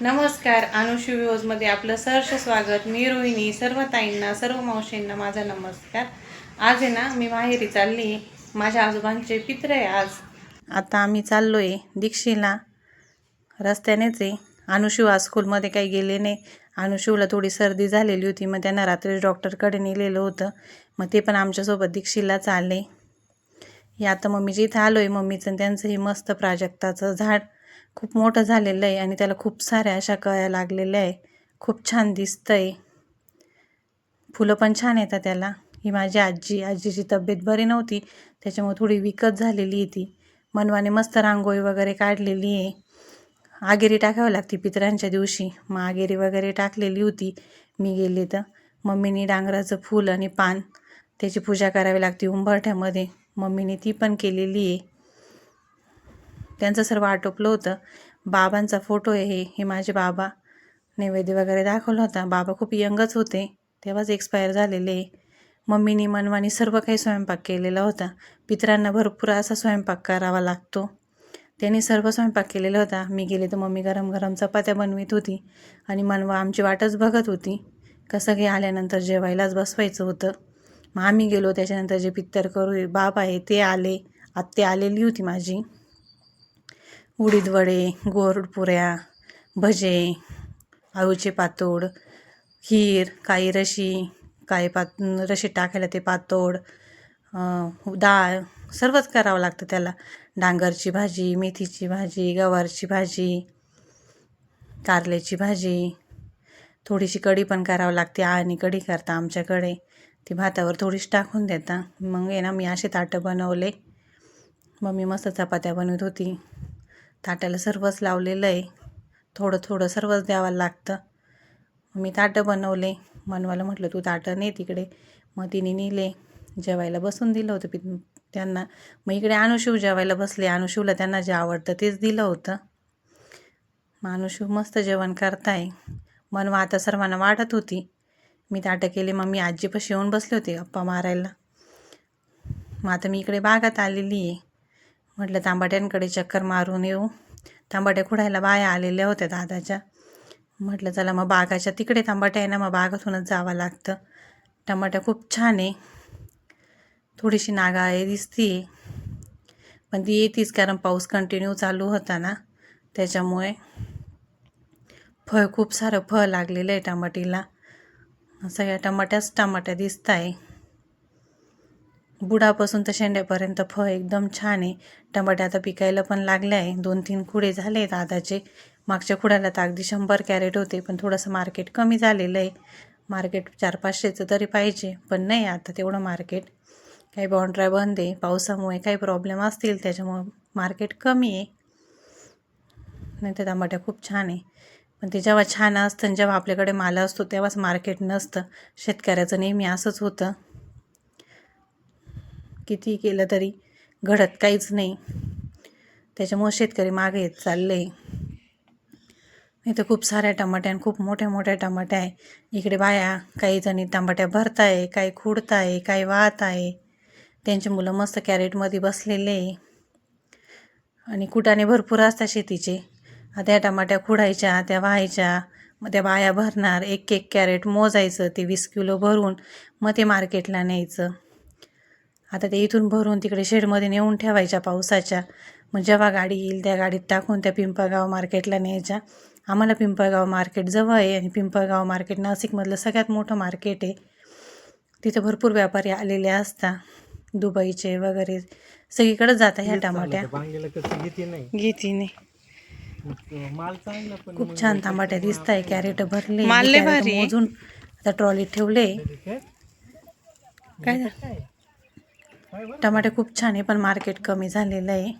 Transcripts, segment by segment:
नमस्कार अनुषी मध्ये आपलं सहर्ष स्वागत. मी रोहिणी सर्व ताईंना सर्व मावशींना माझा नमस्कार. आज आहे ना मी माहेरी चालली. माझ्या आजोबांचे पित्र आहे आज. आता आम्ही चाललो आहे दीक्षेला. रस्त्यानेच आहे. अनुशिव आज स्कूलमध्ये काही गेले नाही. अनुशिवला थोडी सर्दी झालेली होती मग त्यांना रात्री डॉक्टरकडे नेलेलं होतं. मग ते पण आमच्यासोबत दीक्षेला चालले. हे आता मम्मीच्या इथं आलो आहे मम्मीचं त्यांचं हे मस्त प्राजक्ताचं झाड. खूप मोठं झालेलं आहे आणि त्याला खूप साऱ्या अशा कळ्या लागलेल्या आहे. खूप छान दिसतं आहे फुलं पण छान येतात त्याला. ही माझी आजी आजीची तब्येत बरी नव्हती त्याच्यामुळे थोडी विकत झालेली आहे ती. मनवाने मस्त रांगोळी वगैरे काढलेली आहे. आगेरी टाकावी लागते पितरांच्या दिवशी. मग आगेरी वगैरे टाकलेली होती. मी गेले तर. मम्मीने डांगराचं फूल आणि पान. त्याची पूजा करावी लागते उंबरठ्यामध्ये. मम्मीने ती पण केलेली आहे. त्यांचं सर्व आटोपलं होतं. बाबांचा फोटो आहे हे हे माझे बाबा. नैवेद्य वगैरे दाखवला होता. बाबा खूप यंगच होते. तेव्हाच एक्सपायर झालेले मम्मीनी मनवानी सर्व काही स्वयंपाक केलेला होता. पितरांना भरपूर असा स्वयंपाक करावा लागतो. त्यांनी सर्व स्वयंपाक केलेला होता. मी गेले तर मम्मी गरम गरम चपात्या बनवित होती आणि मनवा आमची वाटच बघत होती. कसं काही आल्यानंतर जेवायलाच बसवायचं होतं. मग आम्ही गेलो. त्याच्यानंतर जे पित्तर करू बाप आहे ते आले. आत्ते आलेली होती माझी. उडीदवडे गोडपुऱ्या भजे आळूचे पातोड खीर काही रशी काही पात रशी टाकायला ते पातोड डाळ सर्वच करावं लागतं त्याला. डांगरची भाजी मेथीची भाजी गवारची भाजी कारल्याची भाजी. थोडीशी कढी पण करावं लागते आणि कढी करता आमच्याकडे. ती भातावर थोडीशी टाकून देता. मग आहे ना मी असे ताटं बनवले. मम्मी मस्त चपात्या बनवत होती. ताटाला सर्वच लावलेलं आहे. थोडं थोडं सर्वच द्यावं लागतं. मी ताटं बनवले. मनवाला म्हटलं तू ताटं ने तिकडे. मग तिने नेले. जेवायला बसून दिलं होतं पि त्यांना. मग इकडे अनुशिव जेवायला बसले. अनुशिवला त्यांना जे आवडतं तेच दिलं होतं. मग अनुशिव मस्त जेवण करताय. मनवा आता सर्वांना वाढत होती. मी ताटं केले. मग मी आजीपाशी येऊन बसले होते गप्पा मारायला. मग आता मी इकडे बागात आलेली आहे. म्हटलं तांबाट्यांकडे चक्कर मारून येऊ. तांबाट्या खुडायला बाया आलेल्या होत्या दादाच्या. म्हटलं चला मग बागाच्या तिकडे तांबाट्या आहे ना मग बागातूनच जावं लागतं. टमाट्या खूप छान आहे. थोडीशी नागाळे दिसती पण ती येतीच कारण पाऊस कंटिन्यू चालू होता ना त्याच्यामुळे फळ खूप सारं फळ लागलेलं आहे टमाटीला. सगळ्या टमाट्याच टमाट्या दिसत आहे बुडापासून तर शेंड्यापर्यंत फळ एकदम छान आहे. टमाटे आता पिकायला पण लागले आहे. दोन तीन खुडे झाले आहेत दादाचे मागच्या खुड्याला तर अगदी शंभर कॅरेट होते पण थोडंसं मार्केट कमी झालेलं आहे. मार्केट चार पाचशेचं तरी पाहिजे पण नाही आता तेवढं मार्केट. काही बाउंड्राय बंद आहे. पावसामुळे काही प्रॉब्लेम असतील त्याच्यामुळं मार्केट कमी आहे. नाही तर टमाट्या खूप छान आहे. पण ते जेव्हा छान असतं आणि जेव्हा आपल्याकडे माल असतो तेव्हाच मार्केट नसतं. शेतकऱ्याचं नेहमी असंच होतं. किती केलं तरी घडत काहीच नाही. त्याच्यामुळं शेतकरी मागे येत चालले इथं खूप साऱ्या टमाट्या आणि खूप मोठ्या मोठ्या टमाट्या आहे. इकडे बाया काही जणी टमाट्या भरताय काही खुडताय काही वाहत आहे त्यांची मुलं मस्त कॅरेटमध्ये बसलेले आहे. आणि कुटाने भरपूर असतात शेतीचे. त्या टमाट्या खुडायच्या त्या व्हायच्या. मग त्या बाया भरणार एक एक कॅरेट मोजायचं ते वीस किलो भरून मग ते मार्केटला न्यायचं. आता ते इथून भरून तिकडे शेडमध्ये नेऊन ठेवायच्या पावसाच्या. मग जेव्हा गाडी येईल त्या गाडीत टाकून त्या पिंपळगाव मार्केटला न्यायच्या. आम्हाला पिंपळगाव मार्केट जवळ आहे आणि पिंपळगाव मार्केट नाशिकमधलं सगळ्यात मोठं मार्केट आहे. तिथं भरपूर व्यापारी आलेले असतात दुबईचे वगैरे. सगळीकडे जातात ह्या टमाट्या. घेते नाही. माल चांगला पण खूप छान टमाट्या दिसत आहे कॅरेट भरले मोजून. आता ट्रॉलीत ठेवले. काय? झालं? टमाटे खूप छान आहे पण मार्केट कमी झालेलं आहे.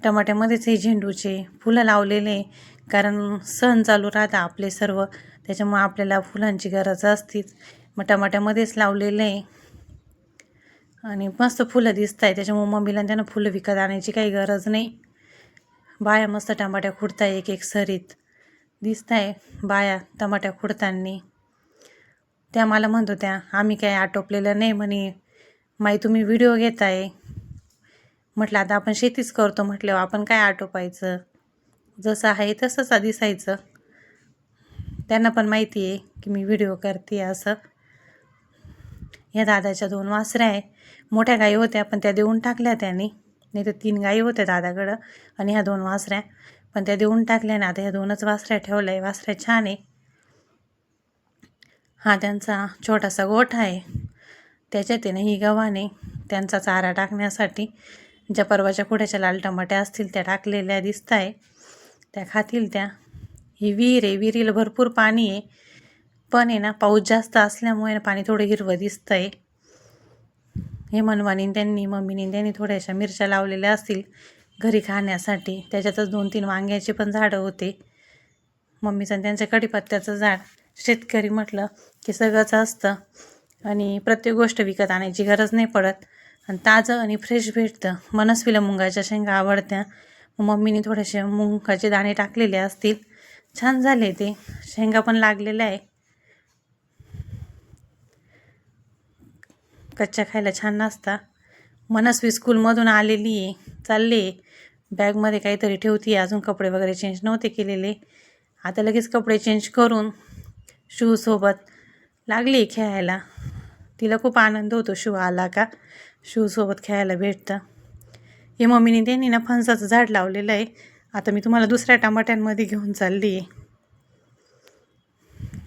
टमाट्यामध्येच हे झेंडूचे फुलं लावलेले कारण सण चालू राहतात आपले सर्व त्याच्यामुळे आपल्याला फुलांची गरज असतीच मग टमाट्यामध्येच लावलेलं आहे. आणि मस्त फुलं दिसत आहे त्याच्यामुळे मम्मीला त्यांना फुलं विकत आणायची काही गरज नाही. बाया मस्त टमाट्या खुडताय एक एक सरीत दिसत आहे बाया टमाट्या खुडताना. त्या मला म्हणत होत्या आम्ही काय आटोपलेलं नाही म्हणे. माई तुम्ही व्हिडिओ घेताय. म्हटलं आता आपण शेतीच करतो म्हटल्यावर आपण काय आटोपायचं? जसं आहे तसंच दिसायचं. त्यांना पण माहिती आहे की मी व्हिडिओ करते असं. या दादाच्या दोन वासऱ्या आहे. मोठ्या गाई होत्या पण त्या देऊन टाकल्या त्यांनी. नाही तर तीन गाई होत्या दादाकडं आणि ह्या दोन वासऱ्या. पण त्या देऊन टाकल्या ना आता ह्या दोनच वासऱ्या ठेवल्या आहे वासऱ्या छान आहे. हा त्यांचा छोटासा गोठा आहे. त्याच्यात आहे ना ही गव्हाणे त्यांचा चारा टाकण्यासाठी ज्या परवाच्या कुड्याच्या लाल टमाट्या असतील त्या टाकलेल्या दिसत आहे त्या खातील त्या. ही विहीर आहे विहिरीला भरपूर पाणी आहे. पण आहे ना पाऊस जास्त असल्यामुळे पाणी थोडं हिरवं दिसतं आहे हे मनवानी त्यांनी मम्मीनी त्यांनी थोड्याशा मिरच्या लावलेल्या असतील घरी खाण्यासाठी. त्याच्यातच दोन तीन वांग्याचे पण झाडं होते. मम्मीचं आणि त्यांच्या कढीपत्त्याचं झाड. शेतकरी म्हटलं की सगळंच असतं. आणि प्रत्येक गोष्ट विकत आणायची गरज नाही पडत. आणि ताजं आणि फ्रेश भेटतं. मनस्वीला मुंगाच्या शेंगा आवडत्या. मम्मीने थोडेसे मुंगाचे दाणे टाकलेले असतील. छान झाले ते. शेंगा पण लागलेल्या आहे. कच्च्या खायला छान नसता मनस्वी स्कूलमधून आलेली आहे. चालले बॅगमध्ये काहीतरी ठेवती अजून कपडे वगैरे चेंज नव्हते केलेले. आता लगेच कपडे चेंज करून शूजसोबत लागली खेळायला. तिला खूप आनंद होतो शू आला का? शूसोबत खेळायला भेटतं. हे मम्मीने त्यांनी ना फणसाचं झाड लावलेलं आहे. आता मी तुम्हाला दुसऱ्या टमाट्यांमध्ये घेऊन चालली आहे.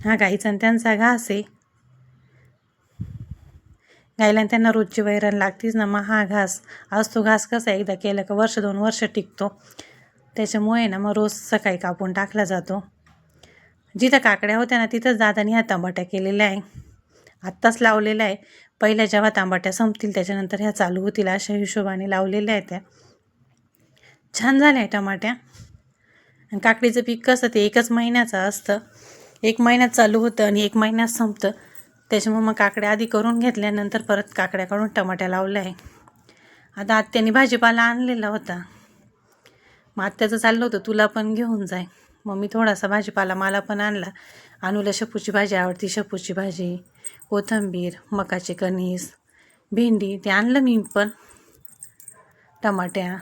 हा गाईचा आणि त्यांचा घास आहे. गायला आणि त्यांना रोजची वैरण लागतीच ना मग हा घास. आज तो घास कसा एकदा केला का वर्ष दोन वर्ष टिकतो. त्याच्यामुळे ना मग रोज सकाळी कापून टाकला जातो. जिथं काकड्या होत्या ना तिथंच दादानी हा टमाट्या केलेल्या आहे. आत्ताच लावलेल्या आहे. पहिल्या जेव्हा तांबाट्या संपतील त्याच्यानंतर ह्या चालू होतील अशा हिशोबाने लावलेल्या आहेत त्या. छान झाल्या आहे टमाट्या. आणि काकडीचं पीक कसं ते एकच महिन्याचं असतं. एक महिन्यात चालू होतं आणि एक महिन्यात संपतं. त्याच्यामुळे मग काकड्या आधी करून घेतल्यानंतर परत काकड्या काढून टमाट्या लावल्या आहे. आता आत्याने भाजीपाला आणलेला होता. मग आत्याचं चाललं होतं तुला पण घेऊन जाय. मग मी थोडासा भाजीपाला मला पण आणला. अनुला शेपूची भाजी आवडती शेपूची भाजी कोथिंबीर मकाचे कणीस भेंडी ते आणलं मी पण. टमाट्या.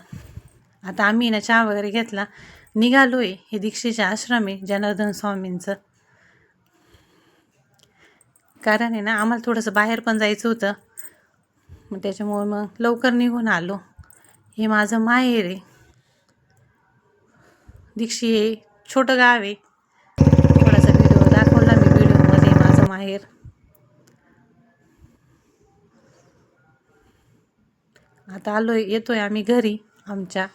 आता आम्ही ना चहा वगैरे घेतला. निघालो आहे हे दीक्षेचे आश्रम आहे जनार्दन स्वामींचं. कारण आहे ना आम्हाला थोडंसं बाहेर पण जायचं होतं. मग त्याच्यामुळे मग लवकर निघून आलो. हे माझं माहेर आहे. दीक्षी हे छोटं गाव आहे. थोडासा व्हिडिओ दाखवला मी व्हिडिओमध्ये माझं माहेर. आता आलोय येतोय आम्ही घरी आमच्या.